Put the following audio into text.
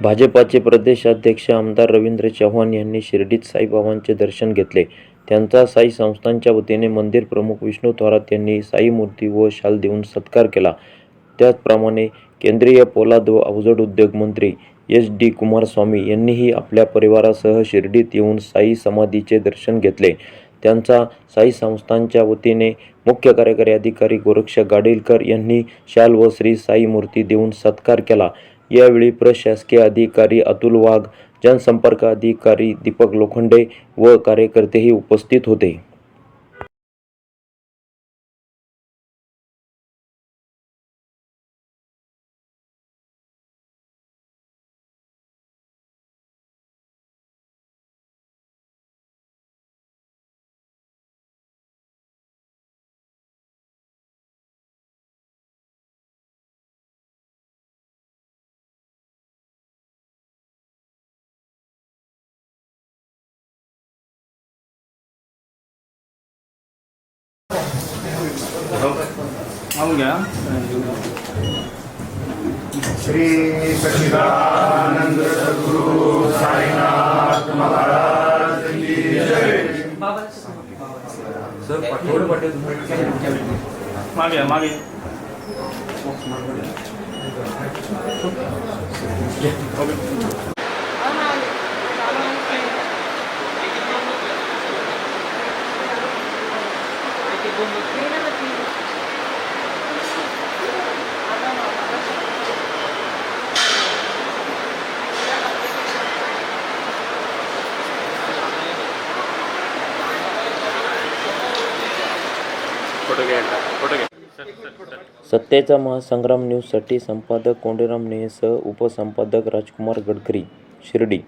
भाजपाचे प्रदेशाध्यक्ष आमदार रवींद्र चव्हाण यांनी शिर्डीत साईबाबांचे दर्शन घेतले. त्यांचा साई संस्थांच्या वतीने मंदिर प्रमुख विष्णू थोरात यांनी साई मूर्ती व शाल देऊन सत्कार केला. त्याचप्रमाणे केंद्रीय पोलाद व अवजड उद्योग मंत्री एच डी कुमारस्वामी यांनीही आपल्या परिवारासह शिर्डीत येऊन साई समाधीचे दर्शन घेतले. त्यांचा साई संस्थांच्या वतीने मुख्य कार्यकारी अधिकारी गोरक्ष गाडीलकर यांनी शाल व श्री साई मूर्ती देऊन सत्कार केला. यावेळी प्रशासकीय अधिकारी अतुल वाघ जनसंपर्क अधिकारी दीपक लोखंडे व कार्यकर्तेही उपस्थित होते. मागून घ्या श्री सच्चिदानंद सद्गुरु साईनाथ महाराज की जय मागे या, मागे फोटो घ्या सत्तेचा महासंग्राम न्यूजसाठी संपादक कोंडीराम नेहसह उपसंपादक राजकुमार गडकरी शिर्डी.